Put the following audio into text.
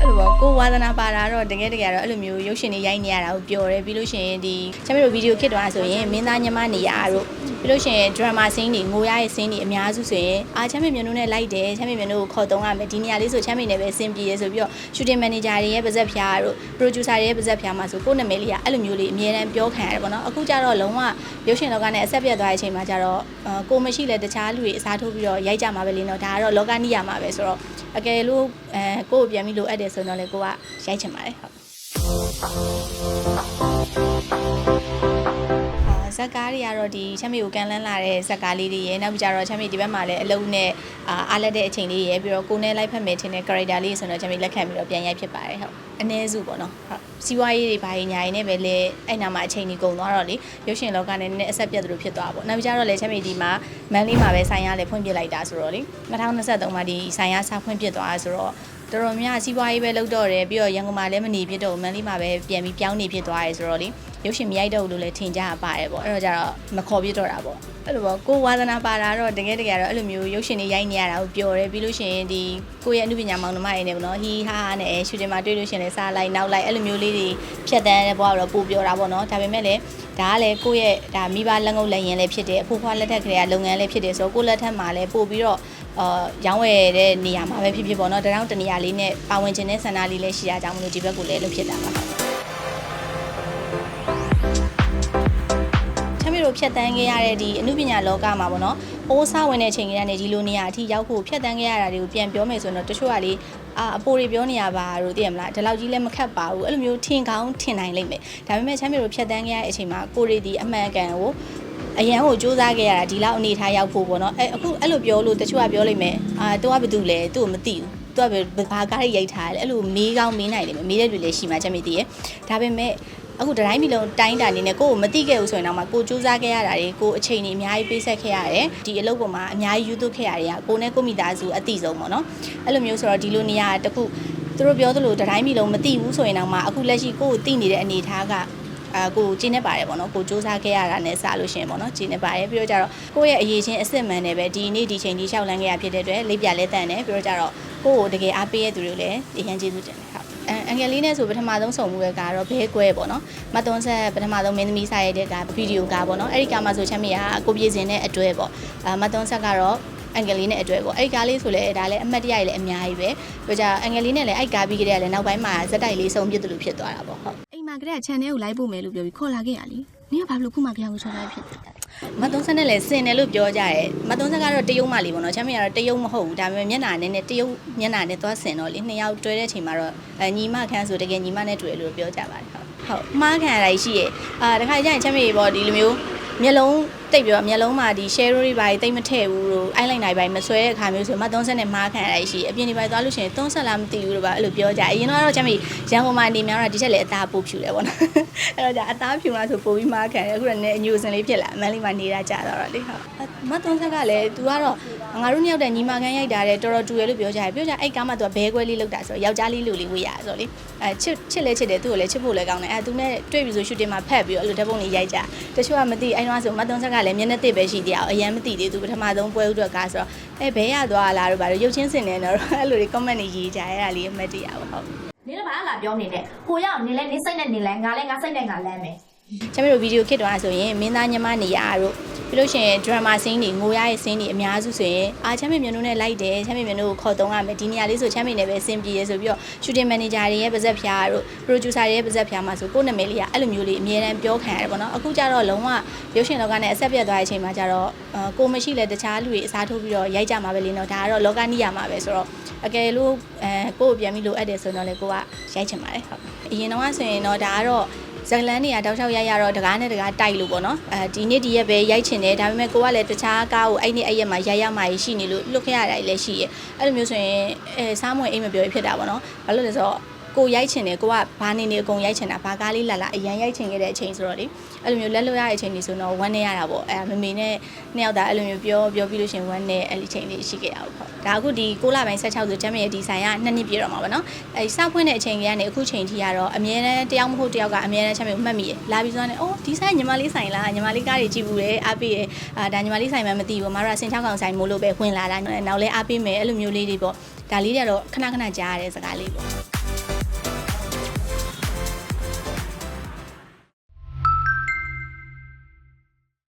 အဲ့လိုပေါ့ကိုဝါသနာပါတာတော့တကယ်တကယ်တော့အဲ့လိုမျိုးရုပ်ရှင်တွေရိုက်နေရတာကိုပျော်တယ်ပြီးလို့ရှိရင်ဒီချမ်းမြေတို့ဗီဒီယိုခစ်တော့ဆိုရင်မင်းသားညီမနေရတို့ပြီးလို့ရှိရင် drama scene တွေငိုရရဲ့ scene တွေအများစုဆိုရင်အာချမ်းမြေမြင်တို့နဲ့လိုက်တယ်ချမ်းမြေမြင်တို့ကိုခေါ်တုံးရမယ်ဒီနေရာလေးဆိုချမ်းမြေနဲ့ပဲအဆင်ပြေရဆိုပြီးတော့ shooting manager တွေရဲ့ပါဇက်ဖျားတို့ producer တွေရဲ့ပါဇက်ဖျားမှာဆိုကိုယ့်နာမည်လေးကအဲ့လိုမျိုးလေးအမြဲတမ်းပြောခံရတယ်ပေါ့နော်အခုကျတော့လုံးဝရုပ်ရှင်လောကနဲ့အဆက်ပြတ်သွားတဲ့အချိန်မှာကျတော့အာကိုမရှိလဲတခြားလူတွေအစားထိုးပြီးတော့ရိုက်ကြမှာပဲလေနော်ဒါကတော့လောကနိယာမှာပဲဆိုတော့ အကယ်လို့အဲကိုယ့်ကိုပြန်ပြီးလိုအပ်တယ်ဆိုတော့လေကိုကရိုက်ချင်ပါတယ်ဟုတ်အာ ဇက်ကားတွေကတော့ဒီချမ်းမြေကိုကန်လန်းလာတဲ့ဇက်ကားလေးတွေရယ်နောက်ပြီးကြတော့ချမ်းမြေဒီဘက်မှာလည်းအလုံးနဲ့အာအားလက်တဲ့အချိန်လေးရယ်ပြီးတော့ကိုယ်နဲ့လိုက်ဖက်မယ်ထင်တဲ့ character လေးဆိုတော့ချမ်းမြေလက်ခံပြီးတော့ပြန်ရိုက်ဖြစ်ပါတယ်ဟုတ်အနည်းစုပေါ့နော်ဟုတ်စီးပွားရေးတွေဘာတွေညာရင်းနဲ့ပဲလေအဲ့နာမှာအချိန်ကြီးကုန်သွားတော့လေရုပ်ရှင်လောကနဲ့နည်းနည်းအဆက်ပြတ်သလိုဖြစ်သွားပါပေါ့နောက်ပြီးကြတော့လေချမ်းမြေဒီမှာမန်လေးမှာပဲဆိုင်ရလေဖွင့်ပြလိုက်တာဆိုတော့လေ2023မှာဒီဆိုင်ရစဖွင့်ပြသွားတာဆိုတော့တော်တော်များစီးပွားရေးပဲလုပ်တော့တယ်ပြီးတော့ရန်ကုန်မှာလည်းမနေဖြစ်တော့ဘူးမန်လေးမှာပဲပြန်ပြီးပြောင်းနေဖြစ်သွားရဲဆိုတော့လေ ရုပ်ရှင်မရိုက်တော့ဘူးလို့လည်းထင်ကြပါတယ်ပေါ့အဲ့တော့ကြတော့မခေါ်ပြတော့တာပေါ့အဲ့လိုပေါ့ကိုဝါသနာပါတာတော့တကယ်တကယ်တော့အဲ့လိုမျိုးရုပ်ရှင်တွေရိုက်နေရတာကိုပျော်တယ်ပြီးလို့ရှိရင်ဒီကိုယ့်ရဲ့အမှုပညာမောင်နှမတွေနဲ့ပေါ့နော်ဟီဟာဟာနဲ့ရှူတင်မှာတွေ့လို့ရှိရင်လည်းစားလိုက်နောက်လိုက်အဲ့လိုမျိုးလေးတွေဖြတ်တန်းတဲ့ဘဝတော့ပို့ပျော်တာပေါ့နော်ဒါပေမဲ့လည်းဒါကလည်းကိုယ့်ရဲ့ဒါမိဘလက်ငုပ်လက်ရင်လည်းဖြစ်တယ်အဖိုးဖွားလက်ထက်ကလေးကလုပ်ငန်းလည်းဖြစ်တယ်ဆိုတော့ကိုယ့်လက်ထက်မှာလည်းပို့ပြီးတော့အာရောင်းဝယ်တဲ့နေရာမှာပဲဖြစ်ဖြစ်ပေါ့နော်တရောင်းတနေရာလေးနဲ့ပါဝင်ခြင်းနဲ့ဆန္ဒလေးလည်းရှိတာကြောင့်မလို့ဒီဘက်ကိုလည်းလုပ်ဖြစ်တာပါ ချမ်းမြေတို့ဖြတ်တန်းခဲ့ရတဲ့ဒီအမှုပညာလောကမှာပေါ့နော်အိုးစားဝင်တဲ့အချိန်ကြီးကနေဒီလိုနေရာအထိရောက်ဖို့ဖြတ်တန်းခဲ့ရတာတွေကိုပြန်ပြောမယ်ဆိုတော့တချို့ကလေအာအပိုတွေပြောနေရပါတို့သိရမလားဒီလောက်ကြီးလည်းမခတ်ပါဘူးအဲ့လိုမျိုးထင်ကောင်းထင်နိုင်လိမ့်မယ်ဒါပေမဲ့ချမ်းမြေတို့ဖြတ်တန်းခဲ့ရတဲ့အချိန်မှာကိုရီဒီအမှန်ကန်ကိုအရန်ကိုစူးစမ်းခဲ့ရတာဒီလောက်အနေထားရောက်ဖို့ပေါ့နော်အဲအခုအဲ့လိုပြောလို့တချို့ကပြောလိမ့်မယ်အာသူကဘာတူလဲသူ့ကိုမသိဘူးသူကဘာကားရိရိုက်ထားတယ်အဲ့လိုမေးကောင်းမေးနိုင်လိမ့်မယ်မေးတဲ့လူလည်းရှိမှချက်မိတည်ရဒါပေမဲ့ အခုတတိုင်းမီလုံးတိုင်းတာနေနဲ့ကိုကိုမသိခဲ့ဘူးဆိုရင်တော့မှကိုစူးစမ်းခဲ့ရတာတွေကိုအချိန်ကြီးအများကြီးပေးဆက်ခဲ့ရတယ်ဒီအလုပ်ပေါ်မှာအများကြီးယူသွခဲ့ရတယ်ကကိုနဲ့ကိုမိသားစုအတိဆုံးပေါ့နော်အဲ့လိုမျိုးဆိုတော့ဒီလိုနေရာတစ်ခုသူတို့ပြောသလိုတတိုင်းမီလုံးမသိဘူးဆိုရင်တော့မှအခုလက်ရှိကိုကိုသိနေတဲ့အနေအထားကအာကိုကျင်းနေပါတယ်ပေါ့နော်ကိုစူးစမ်းခဲ့ရတာနဲ့စလို့ရှရင်ပေါ့နော်ကျင်းနေပါတယ်ပြီးတော့ကြတော့ကိုယ့်ရဲ့အရေးချင်းအစ်စ်မှန်တယ်ပဲဒီနေ့ဒီချိန်ဒီလျှောက်လန်းခဲ့ရဖြစ်တဲ့အတွက်လေးပြလဲတန်တယ်ပြီးတော့ကြတော့ကိုကိုတကယ်အားပေးရတဲ့သူတွေလည်းအရင်ကျေးဇူးတင်တယ်ဟုတ် အန်အန်ကယ်လေးနဲ့ဆိုပထမဆုံးဆုံမှုရဲ့ကတော့ဘဲကွဲပေါ့နော်မတ်သွန်းဆက်ပထမဆုံးမင်းသမီးဆိုင်ရတဲ့ကဗီဒီယိုကပေါ့နော်အဲ့ဒီကမှဆိုချမ်းမီကကိုပြေစင်နဲ့အတွဲပေါ့အာမတ်သွန်းဆက်ကတော့အင်္ဂလီနဲ့အတွဲပေါ့အဲ့ဒီကားလေးဆိုလဲဒါလည်းအမှတ်တရလည်းအများကြီးပဲပြောကြအင်္ဂလီနဲ့လည်းအဲ့ကားပြီးကြတဲ့ကလည်းနောက်ပိုင်းမှာဇက်တိုက်လေးဆုံးပြစ်တယ်လို့ဖြစ်သွားတာပေါ့ဟုတ်အိမ်မှာကလေးက channel ကို live ပို့မယ်လို့ပြောပြီးခေါ်လာခဲ့ရလေနင်ကဘာလို့ခုမှကြောင်ကိုချောလိုက်ဖြစ်တယ် မတ်သုံးဆက်နဲ့လည်းစင်တယ်လို့ပြောကြရဲမတ်သုံးဆက်ကတော့တရုတ်မလေးပေါ့နော်ချမ်းမရတော့တရုတ်မဟုတ်ဘူးဒါပေမဲ့မျက်နှာနဲ့နဲ့တရုတ်မျက်နှာနဲ့သွားစင်တော့လေနှစ်ယောက်တွဲတဲ့အချိန်မှာတော့အဲညီမခန်းဆိုတကယ်ညီမနဲ့တွေ့လို့ပြောကြပါတယ်ဟုတ်ဟုတ်မှားခံရတာရှိရအာတခါကျရင်ချမ်းမရပေါ့ဒီလိုမျိုး မျက်လုံးတိတ်ပြီးတော့မျက်လုံးမှာဒီ share တွေပါတိတ်မထည့်ဘူးလို့ eyeliner တွေမဆွဲတဲ့အခါမျိုးဆိုမတ်သုံးဆက်နဲ့မှားခံရတာရှိအပြင်ဒီပိုင်းသွားလို့ရှိရင်သုံးဆက်လားမသိဘူးလို့ပါအဲ့လိုပြောကြအရင်တော့ချမ်းမရန်ကုန်မှာနေများတော့ဒီချက်လည်းအသားပို့ဖြူတယ်ပေါ့နော်အဲ့တော့じゃအသားဖြူမှဆိုပို့ပြီးမှားခံတယ်အခုတော့လည်းအညိုစင်လေးဖြစ်လာအမန်းလေးမှာနေတာကြာတော့လေဟုတ်မတ်သုံးဆက်ကလည်း तू ကတော့ ငါတို့နှစ်ယောက်တည်းညီမခန်းရိုက်တာတဲ့တော်တော်တူရလို့ပြောကြတယ်ပြောကြအဲ့ကားမှသူကဘဲခွဲလေးလောက်တာဆိုတော့ယောက်ျားလေးလူလေးဝေးရဆိုလေအဲချစ်ချစ်လဲချစ်တယ်သူ့ကိုလည်းချစ်ဖို့လည်းကောင်းတယ်အဲသူနဲ့တွေ့ပြီဆိုရှူတင်မှာဖက်ပြီးတော့အဲ့လိုဓာတ်ပုံလေးရိုက်ကြတချို့ကမသိအဲ့တော့ဆိုမတ်သုံးဆက်ကလည်းမျက်နှာတစ်ပဲရှိသေးအောင်အရင်မသိသေးသူပထမဆုံးပွဲဥတော်ကားဆိုတော့အဲဘဲရသွားလားတို့ဘာလို့ရုပ်ချင်းစင်နေတော့အဲ့လိုတွေ comment တွေရေးကြအဲ့ဒါလေးအမှတ်တရပါဟုတ်နင်းလည်းဘာလာပြောနေနဲ့ကိုရောက်နင်းလည်းနင်းစိတ်နဲ့နင်းလည်းငါလည်းငါစိတ်နဲ့ငါလမ်းမယ်ကျမတို့ဗီဒီယိုခစ်တော့ဆိုရင်မင်းသားညီမနေရတို့ ပြီးလို့ရှိရင် drama scene တွေငိုရရဲ့ scene တွေအများစုဆိုရင်အာချမ်းမြေမြင်တို့နဲ့လိုက်တယ်ချမ်းမြေမြင်တို့ကိုခေါ်တုံးရမယ်ဒီနေရာလေးဆိုချမ်းမြေနဲ့ပဲအဆင်ပြေရဆိုပြီးတော့ shooting manager တွေရဲ့ပါဇက်ဖျားတို့ producer တွေရဲ့ပါဇက်ဖျားမှာဆိုကိုယ့်နာမည်လေးကအဲ့လိုမျိုးလေးအမြဲတမ်းပြောခံရတယ်ပေါ့နော်အခုကျတော့လုံးဝရုပ်ရှင်လောကနဲ့အဆက်ပြတ်သွားတဲ့အချိန်မှာကျတော့အာကိုမရှိလဲတခြားလူတွေအစားထိုးပြီးတော့ရိုက်ကြမှာပဲလေနော်ဒါကတော့လောကနိယာမှာပဲဆိုတော့အကယ်လို့အဲကိုယ့်ကိုပြန်ပြီးလိုအပ်တယ်ဆိုတော့လေကိုကရိုက်ချင်ပါတယ်ဟုတ်အရင်တော့ဆိုရင်တော့ဒါကတော့ ဇက်လန်တွေကတောက်လျှောက်ရိုက်ရတော့တကားနဲ့တကားတိုက်လို့ပေါ့နော်အဲဒီနေ့ဒီရက်ပဲရိုက်ချင်တယ်ဒါပေမဲ့ကိုကလည်းတခြားကားကိုအဲ့နေ့အဲ့ရက်မှာရိုက်ရမှာရှိနေလို့လွတ်ခဲ့ရတာလည်းရှိရဲ့အဲ့လိုမျိုးဆိုရင်အဲစားမွေအိမ်မပြောဖြစ်တာပေါ့နော်ဘာလို့လဲဆိုတော့ ကိုရိုက်ချင်တယ်ကိုကဘာနေနေအကုန်ရိုက်ချင်တာဘာကားလေးလာလာအရန်ရိုက်ချင်ခဲ့တဲ့အချိန်ဆိုတော့လေအဲ့လိုမျိုးလက်လွတ်ရတဲ့အချိန်ကြီးဆိုတော့ဝမ်းနေရတာပေါ့အဲမမေနဲ့နှစ်ယောက်သားအဲ့လိုမျိုးပြောပြောပြီးလို့ရှရင်ဝမ်းနေအဲ့ဒီချိန်လေးရှိခဲ့ရအောင်ပေါ့ဒါအခုဒီ6လပိုင်း16ဆိုချမ်းမြေရဲ့ဒီဆိုင်ကနှစ်နှစ်ပြည့်တော့မှာပေါ့နော်အဲစဖွင့်တဲ့အချိန်ကြီးကနေအခုချိန်ထိကတော့အမြဲတမ်းတယောက်မဟုတ်တယောက်ကအမြဲတမ်းချမ်းမြေကိုမှတ်မိရလာပြီးဆိုတော့အော်ဒီဆိုင်ညီမလေးဆိုင်လားညီမလေးကားတွေကြည့်ဘူးလေအားပေးရအာဒါညီမလေးဆိုင်မှမသိဘူးမမတို့ကစင်ချောင်းကောင်ဆိုင်မို့လို့ပဲဝင်လာတာနောက်လဲအားပေးမယ်အဲ့လိုမျိုးလေးတွေပေါ့ဒါလေးတွေကတော့ခဏခဏကြားရတဲ့စကားလေးပေါ့